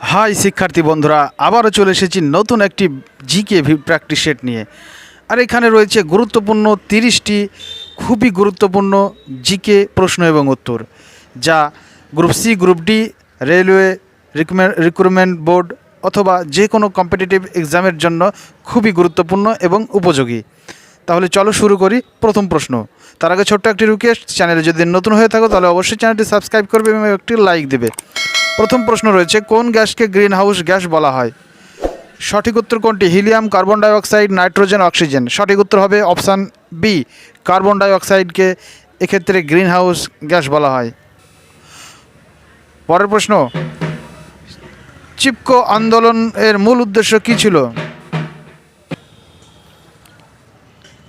High শিক্ষার্থী বন্ধুরা, আবারও চলে এসেছি নতুন একটি জিকে প্র্যাকটিস সেট নিয়ে। আর এখানে রয়েছে গুরুত্বপূর্ণ তিরিশটি খুবই গুরুত্বপূর্ণ জিকে প্রশ্ন এবং উত্তর, যা group C group D railway recruitment board অথবা যে কোনো কম্পিটিটিভ এক্সামের জন্য খুবই গুরুত্বপূর্ণ এবং উপযোগী। তাহলে চলো শুরু করি প্রথম প্রশ্ন। তার আগে ছোট্ট একটি রিকোয়েস্ট চ্যানেলে যদি নতুন হয়ে থাকো, তাহলে অবশ্যই চ্যানেলটি সাবস্ক্রাইব করবে এবং একটি লাইক দেবে। প্রথম প্রশ্ন রয়েছে, কোন গ্যাসকে গ্রিন হাউস গ্যাস বলা হয়? সঠিক উত্তর কোনটি? Helium, carbon dioxide, nitrogen, oxygen. সঠিক উত্তর হবে অপশান বি কার্বন ডাইঅক্সাইডকে এক্ষেত্রে গ্রিন হাউস গ্যাস বলা হয়। পরের প্রশ্ন, চিপকো আন্দোলনের মূল উদ্দেশ্য কী ছিল?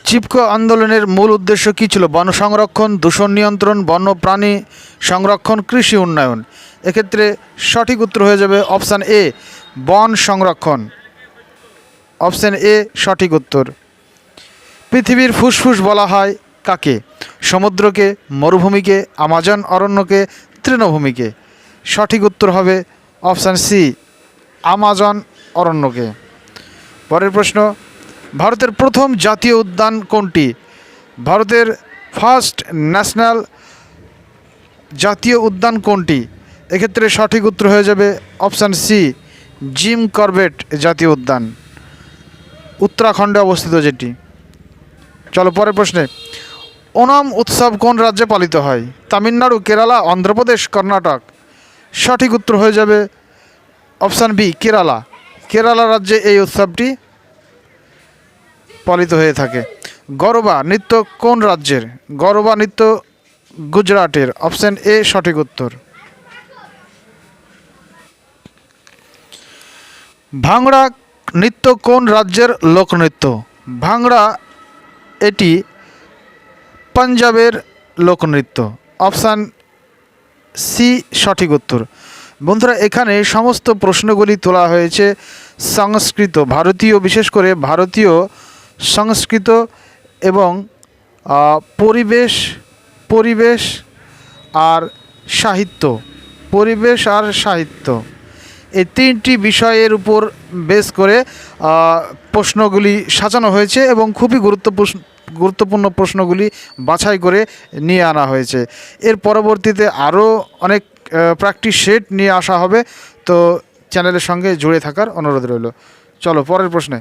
চিপকো আন্দোলনের মূল উদ্দেশ্য কী ছিল? বন সংরক্ষণ, দূষণ নিয়ন্ত্রণ বন্যপ্রাণী সংরক্ষণ, কৃষি উন্নয়ন। এক্ষেত্রে সঠিক উত্তর হয়ে যাবে অপশান এ, বন সংরক্ষণ। অপশান এ, সঠিক উত্তর। পৃথিবীর ফুসফুস বলা হয় কাকে? সমুদ্রকে, মরুভূমিকে, আমাজন অরণ্যকে, তৃণভূমিকে। সঠিক উত্তর হবে অপশান সি, আমাজন অরণ্যকে। পরের প্রশ্ন ভারতের প্রথম জাতীয় উদ্যান কোনটি? ভারতের ফার্স্ট ন্যাশনাল জাতীয় উদ্যান কোনটি? এক্ষেত্রে সঠিক উত্তর হয়ে যাবে অপশান সি, জিম করবেট জাতীয় উদ্যান। উত্তরাখণ্ডে অবস্থিত যেটি। চলো পরের প্রশ্নে। ওনাম উৎসব কোন রাজ্যে পালিত হয়? তামিলনাড়ু, কেরালা, অন্ধ্রপ্রদেশ, কর্ণাটক। সঠিক উত্তর হয়ে যাবে অপশান বি, কেরালা। কেরালা রাজ্যে এই উৎসবটি পালিত হয়ে থাকে। গরবা নৃত্য কোন রাজ্যের? গরবা নৃত্য গুজরাটের। অপশান এ, সঠিক উত্তর। ভাংড়া নৃত্য কোন রাজ্যের লোকনৃত্য ভাংড়া এটি পাঞ্জাবের লোকনৃত্য অপশান সি, সঠিক উত্তর। বন্ধুরা, এখানে সমস্ত প্রশ্নগুলি তোলা হয়েছে সংস্কৃত, ভারতীয়, বিশেষ করে ভারতীয় সংস্কৃত এবং পরিবেশ পরিবেশ আর সাহিত্য, পরিবেশ আর সাহিত্য। এই তিনটি বিষয়ের উপর বেস করে প্রশ্নগুলি সাজানো হয়েছে এবং খুবই গুরুত্বপূর্ণ গুরুত্বপূর্ণ প্রশ্নগুলি বাছাই করে নিয়ে আনা হয়েছে। এর পরবর্তীতে আরও অনেক প্র্যাকটিস সেট নিয়ে আসা হবে। তো চ্যানেলের সঙ্গে জুড়ে থাকার অনুরোধ রইল। চলো, পরের প্রশ্নে।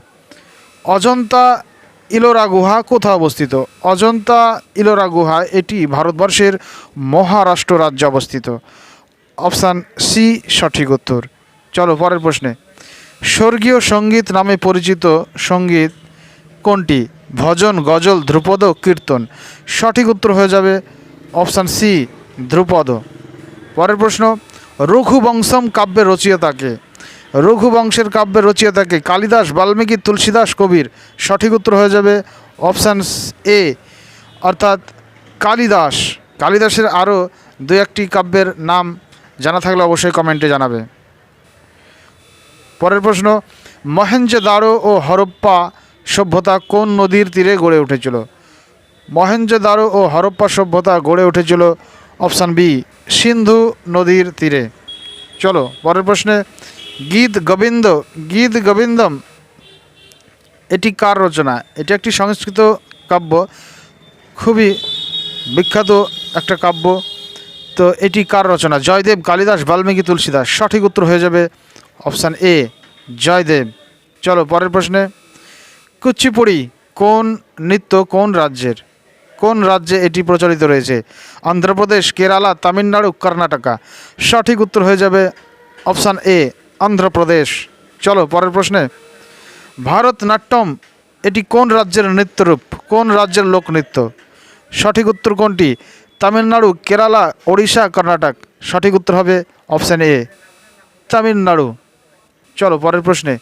অজন্তা ইলোরা গুহা কোথায় অবস্থিত? অজন্তা ইলোরা গুহা এটি ভারতবর্ষের মহারাষ্ট্র রাজ্যে অবস্থিত। অপশান সি সঠিক উত্তর। চলো, পরের প্রশ্নে। স্বর্গীয় সংগীত নামে পরিচিত সংগীত কোনটি? ভজন, গজল, ধ্রুপদ, কীর্তন। সঠিক উত্তর হয়ে যাবে অপশান সি ধ্রুপদ। পরের প্রশ্ন, রঘুবংশম কাব্যের রচয়িতাকে রঘুবংশের কাব্যের রচয়িতাকে কালিদাস, বাল্মীকি, তুলসীদাস কবির। সঠিক উত্তর হয়ে যাবে অপশান এ, অর্থাৎ কালিদাস। কালিদাসের আরও দু একটি কাব্যের নাম জানা থাকলে অবশ্যই কমেন্টে জানাবে। পরের প্রশ্ন মহেঞ্জোদারো ও হরপ্পা সভ্যতা কোন নদীর তীরে গড়ে উঠেছিল? মহেঞ্জোদারো ও হরপ্পা সভ্যতা গড়ে উঠেছিল অপশান বি, সিন্ধু নদীর তীরে। চলো, পরের প্রশ্নে গীত গোবিন্দ, গীত গোবিন্দম। এটি কার রচনা? এটি একটি সংস্কৃত কাব্য, খুবই বিখ্যাত একটা কাব্য। তো এটি কার রচনা? জয়দেব কালিদাস বাল্মীকি তুলসীদাস। সঠিক উত্তর হয়ে যাবে অপশান এ, জয়দেব। চলো পরের প্রশ্নে। কুচিপুড়ি কোন নৃত্য কোন রাজ্যের? কোন রাজ্যে এটি প্রচলিত রয়েছে? অন্ধ্রপ্রদেশ, কেরালা, তামিলনাড়ু, কর্ণাটকা। সঠিক উত্তর হয়ে যাবে অপশান এ অন্ধ্রপ্রদেশ। চলো, পরের প্রশ্নে। ভারতনাট্যম, এটি কোন রাজ্যের নৃত্যরূপ? কোন রাজ্যের লোকনৃত্য? সঠিক উত্তর কোনটি? তামিলনাড়ু, কেরালা, ওড়িশা, কর্ণাটক। সঠিক উত্তর হবে অপশান এ, তামিলনাড়ু। চলো, পরের প্রশ্নে।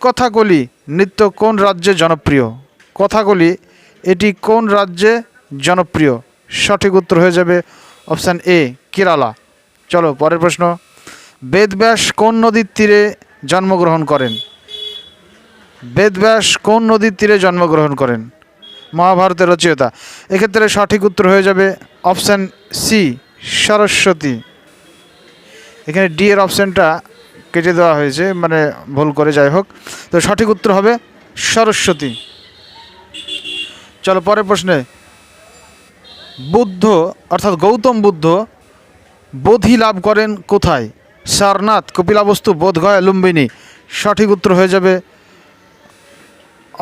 কথাকলি, নৃত্য কোন রাজ্যে জনপ্রিয়? কথাকলি, এটি কোন রাজ্যে জনপ্রিয়? সঠিক উত্তর হয়ে যাবে অপশান এ, কেরালা। চলো, পরের প্রশ্ন। বেদব্যাস কোন নদীর তীরে জন্মগ্রহণ করেন? বেদব্যাস কোন নদীর তীরে জন্মগ্রহণ করেন? মহাভারতের রচয়িতা। এক্ষেত্রে সঠিক উত্তর হয়ে যাবে অপশান সি সরস্বতী। এখানে ডি এর অপশানটা কেটে দেওয়া হয়েছে মানে ভুল করে, যাই হোক। তো সঠিক উত্তর হবে সরস্বতী। চলো পরের প্রশ্নে। বুদ্ধ, অর্থাৎ গৌতম বুদ্ধ, বোধি লাভ করেন কোথায়? সারনাথ, কপিলাবস্তু, বোধগয়া, লুম্বিনী, সঠিক উত্তর হয়ে যাবে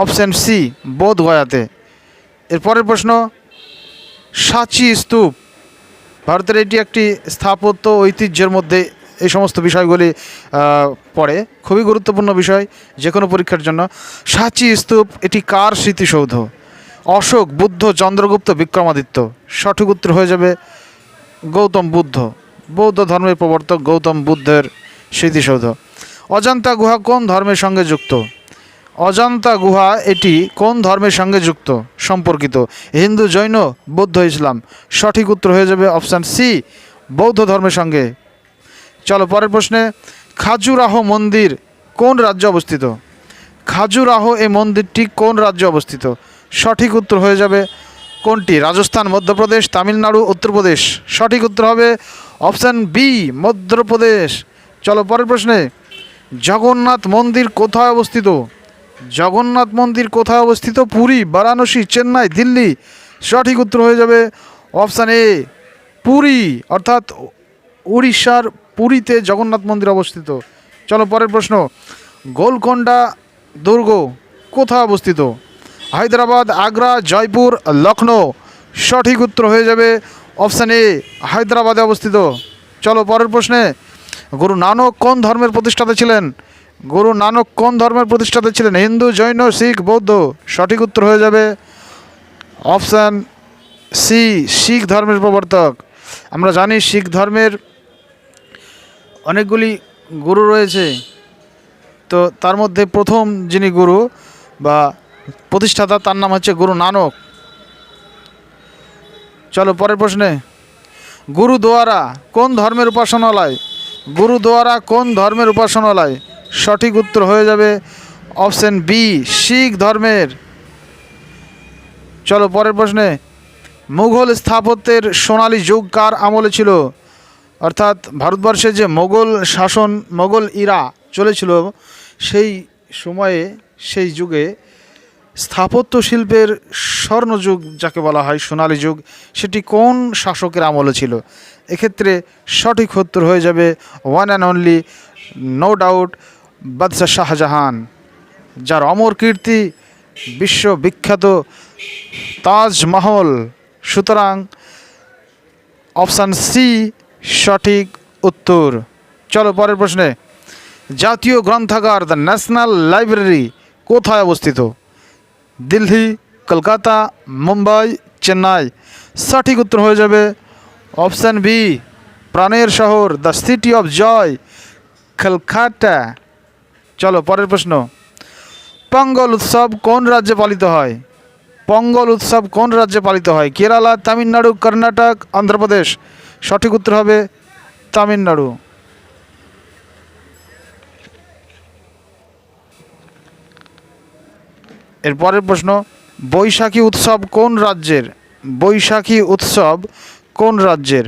অপশান সি, বোধগয়াতে। এরপরের প্রশ্ন, সাচি স্তূপ। ভারতের এটি একটি স্থাপত্য ঐতিহ্যের মধ্যে এই সমস্ত বিষয়গুলি পড়ে। খুবই গুরুত্বপূর্ণ বিষয় যে কোনো পরীক্ষার জন্য। সাচি স্তূপ, এটি কার স্মৃতিসৌধ? অশোক, বুদ্ধ, চন্দ্রগুপ্ত, বিক্রমাদিত্য। সঠিক উত্তর হয়ে যাবে গৌতম বুদ্ধ। বৌদ্ধ ধর্মের প্রবর্তক গৌতম বুদ্ধের স্মৃতিসৌধ। অজন্তা গুহা কোন ধর্মের সঙ্গে যুক্ত? অজন্তা গুহা এটি কোন ধর্মের সঙ্গে যুক্ত? সম্পর্কিত। হিন্দু, জৈন, বৌদ্ধ, ইসলাম। সঠিক উত্তর হয়ে যাবে অপশান সি, বৌদ্ধ ধর্মের সঙ্গে। চলো পরের প্রশ্নে, খাজুরাহ মন্দির কোন রাজ্যে অবস্থিত? খাজুরাহ এই মন্দিরটি কোন রাজ্যে অবস্থিত? সঠিক উত্তর হয়ে যাবে কোনটি? রাজস্থান, মধ্যপ্রদেশ, তামিলনাড়ু, উত্তরপ্রদেশ। সঠিক উত্তর হবে অপশান বি মধ্যপ্রদেশ। চলো পরের প্রশ্নে। জগন্নাথ মন্দির কোথায় অবস্থিত? জগন্নাথ মন্দির কোথায় অবস্থিত? পুরী, বারাণসী, চেন্নাই, দিল্লি। সঠিক উত্তর হয়ে যাবে অপশান এ পুরী। অর্থাৎ উড়িষ্যার পুরীতে জগন্নাথ মন্দির অবস্থিত। চলো পরের প্রশ্ন। গোলকোন্ডা দুর্গ কোথায় অবস্থিত? হায়দ্রাবাদ, আগ্রা, জয়পুর, লখনৌ। সঠিক উত্তর হয়ে যাবে অপশান এ হায়দ্রাবাদে অবস্থিত। চলো পরের প্রশ্নে, গুরু নানক কোন ধর্মের প্রতিষ্ঠাতা ছিলেন? গুরু নানক কোন ধর্মের প্রতিষ্ঠাতা ছিলেন? হিন্দু, জৈন, শিখ, বৌদ্ধ। সঠিক উত্তর হয়ে যাবে অপশান সি শিখ ধর্মের প্রবর্তক। আমরা জানি শিখ ধর্মের অনেকগুলি গুরু রয়েছে। তো তার মধ্যে প্রথম যিনি গুরু বা প্রতিষ্ঠাতা, তার নাম হচ্ছে গুরু নানক। চলো পরের প্রশ্নে। গুরুদুয়ারা কোন ধর্মের উপাসনালয়? গুরুদুয়ারা কোন ধর্মের উপাসনালয়? সঠিক উত্তর হয়ে যাবে অপশন বি, শিখ ধর্মের। চলো পরের প্রশ্নে। মুঘল স্থাপত্যের সোনালী যুগ কার আমলে ছিল? অর্থাৎ ভারতবর্ষে যে মোগল শাসন, মোগল ইরা চলেছিল, সেই সময়ে, সেই যুগে স্থাপত্য শিল্পের স্বর্ণযুগ যাকে বলা হয় সোনালী যুগ, সেটি কোন শাসকের আমলে ছিল? এক্ষেত্রে সঠিক উত্তর হয়ে যাবে one and only no doubt বাদশাহ শাহজাহান, যার অমর কীর্তি বিশ্ববিখ্যাত তাজমহল। সুতরাং অপশান সি সঠিক উত্তর। চলো পরের প্রশ্নে, জাতীয় গ্রন্থাগার দ্য ন্যাশনাল লাইব্রেরি কোথায় অবস্থিত? দিল্লি, কলকাতা, মুম্বাই, চেন্নাই। সঠিক উত্তর হয়ে যাবে অপশান বি, প্রাণের শহর, the city of joy, Kolkata. চলো, পরের প্রশ্ন। পঙ্গল উৎসব কোন রাজ্যে পালিত হয়? পঙ্গল উৎসব কোন রাজ্যে পালিত হয়? কেরালা, তামিলনাড়ু, কর্ণাটক, অন্ধ্রপ্রদেশ। সঠিক উত্তর হবে তামিলনাড়ু। এর পরের প্রশ্ন, বৈশাখী উৎসব কোন রাজ্যের? বৈশাখী উৎসব কোন রাজ্যের?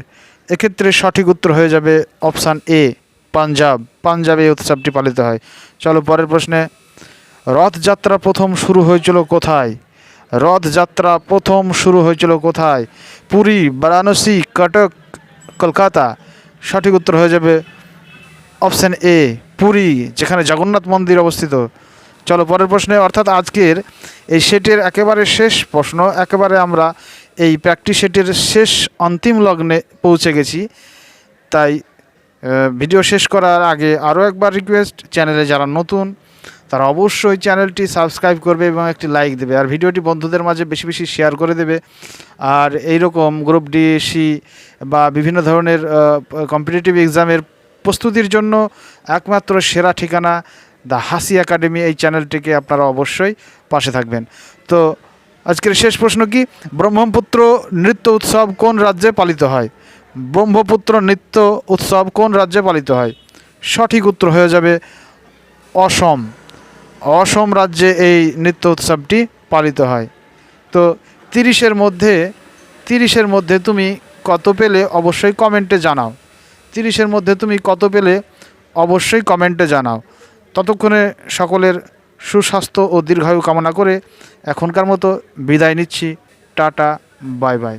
এক্ষেত্রে সঠিক উত্তর হয়ে যাবে অপশান এ, পাঞ্জাব। পাঞ্জাবে এই উৎসবটি পালিত হয়। চলো পরের প্রশ্নে, রথযাত্রা প্রথম শুরু হয়েছিল কোথায়? রথযাত্রা প্রথম শুরু হয়েছিল কোথায়? পুরী, বারাণসী, কটক, কলকাতা। সঠিক উত্তর হয়ে যাবে অপশান এ, পুরী, যেখানে জগন্নাথ মন্দির অবস্থিত। চলো পরের প্রশ্নে, অর্থাৎ আজকের এই সেটের একেবারে শেষ প্রশ্ন, একেবারে আমরা এই প্র্যাকটিস সেটের শেষ অন্তিম লগ্নে পৌঁছে গেছি। তাই ভিডিও শেষ করার আগে আরও একবার রিকোয়েস্ট চ্যানেলে যারা নতুন, তারা অবশ্যই চ্যানেলটি সাবস্ক্রাইব করবে এবং একটি লাইক দেবে। আর ভিডিওটি বন্ধুদের মাঝে বেশি বেশি শেয়ার করে দেবে। আর এই রকম গ্রুপ ডি সি বা বিভিন্ন ধরনের কম্পিটিটিভ এক্সামের প্রস্তুতির জন্য একমাত্র সেরা ঠিকানা দ্য হাসি একাডেমি এই চ্যানেলটিকে আপনারা অবশ্যই পাশে থাকবেন। তো আজকের শেষ প্রশ্ন কি? ব্রহ্মপুত্র নৃত্য উৎসব কোন রাজ্যে পালিত হয়? ব্রহ্মপুত্র নৃত্য উৎসব কোন রাজ্যে পালিত হয়? সঠিক উত্তর হয়ে যাবে অসম। অসম রাজ্যে এই নৃত্য উৎসবটি পালিত হয়। তো তিরিশের মধ্যে তিরিশের মধ্যে তুমি কত পেলে অবশ্যই কমেন্টে জানাও। তিরিশের মধ্যে তুমি কত পেলে অবশ্যই কমেন্টে জানাও। ততক্ষণে সকলের সুস্বাস্থ্য ও দীর্ঘায়ু কামনা করে এখনকার মতো বিদায় নিচ্ছি। Tata bye bye.